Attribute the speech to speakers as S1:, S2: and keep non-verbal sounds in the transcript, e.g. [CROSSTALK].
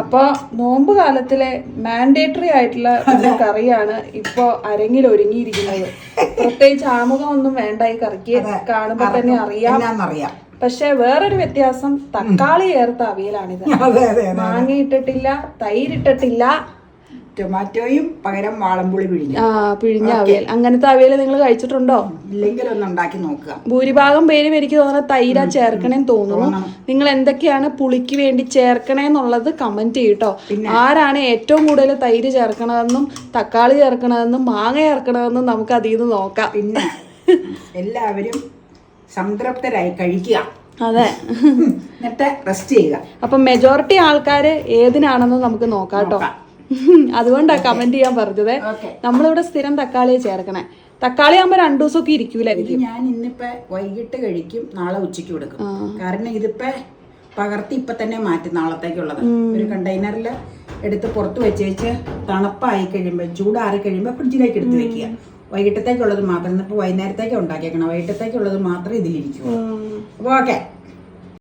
S1: അപ്പൊ നോമ്പ് കാലത്തിലെ മാൻഡേറ്ററി ആയിട്ടുള്ള ഒരു കറിയാണ് ഇപ്പോ അരങ്ങിൽ ഒരുങ്ങിയിരിക്കുന്നത്. പ്രത്യേകിച്ച് ആമുഖം ഒന്നും വേണ്ട ഈ കറിക്ക് കാണുമ്പോ തന്നെ അറിയാം. പക്ഷെ വേറൊരു വ്യത്യാസം തക്കാളി ചേർത്ത അവിയലാണിത്. മാങ്ങ ഇട്ടിട്ടില്ല തൈര് ഇട്ടിട്ടില്ല
S2: ടൊമാറ്റോയും പകരം വാളമ്പുളി പിഴിഞ്ഞ.
S1: ആ പിഴിഞ്ഞ അവിയൽ. അങ്ങനത്തെ അവിയൽ നിങ്ങൾ കഴിച്ചിട്ടുണ്ടോ?
S2: ഇല്ലെങ്കിൽ ഒന്ന് ഉണ്ടാക്കി നോക്കുക.
S1: ഭൂരിഭാഗം പേരും എനിക്ക് തോന്നുന്നത് തൈര ചേർക്കണേന്ന് തോന്നുന്നു. നിങ്ങൾ എന്തൊക്കെയാണ് പുളിക്ക് വേണ്ടി ചേർക്കണേന്നുള്ളത് കമന്റ് ചെയ്യട്ടോ. ആരാണ് ഏറ്റവും കൂടുതൽ തൈര് ചേർക്കണതെന്നും തക്കാളി ചേർക്കണതെന്നും മാങ്ങ ചേർക്കണതെന്നും നമുക്ക് അതിൽ നിന്ന് നോക്കാം.
S2: പിന്നെ [LAUGHS] എല്ലാവരും സംതൃപ്തരായി കഴിക്കുക.
S1: അതെ.
S2: എന്നിട്ട് റെസ്റ്റ് ചെയ്യുക.
S1: അപ്പൊ മെജോറിറ്റി ആൾക്കാർ ഏതിനാണെന്ന് നമുക്ക് നോക്കാം കേട്ടോ [LAUGHS] അതുകൊണ്ടാ കമന്റ് ചെയ്യാൻ പറഞ്ഞത്. നമ്മളിവിടെ സ്ഥിരം തക്കാളിയെ ചേർക്കണേ. തക്കാളി ആകുമ്പോ രണ്ടു ദിവസമൊക്കെ ഇരിക്കൂലായിരിക്കും
S2: ഞാൻ ഇന്നിപ്പോ വൈകിട്ട് കഴിക്കും നാളെ ഉച്ചയ്ക്ക് കൊടുക്കും. കാരണം ഇതിപ്പോ പകർത്തി ഇപ്പൊ തന്നെ മാറ്റി നാളത്തേക്കുള്ളത്. ഒരു കണ്ടെയ്നറിൽ എടുത്ത് പുറത്ത് വെച്ചേച്ച് തണുപ്പായി കഴിയുമ്പോൾ ചൂടാറി കഴിയുമ്പോൾ ഫ്രിഡ്ജിലേക്ക് എടുത്ത് വെക്കുക. വൈകിട്ടത്തേക്കുള്ളത് മാത്രം ഇന്നിപ്പോ വൈകുന്നേരത്തേക്ക് ഉണ്ടാക്കിയേക്കണം. വൈകിട്ടത്തേക്കുള്ളത് മാത്രം ഇതിലിരിക്കും. അപ്പോൾ ഓക്കെ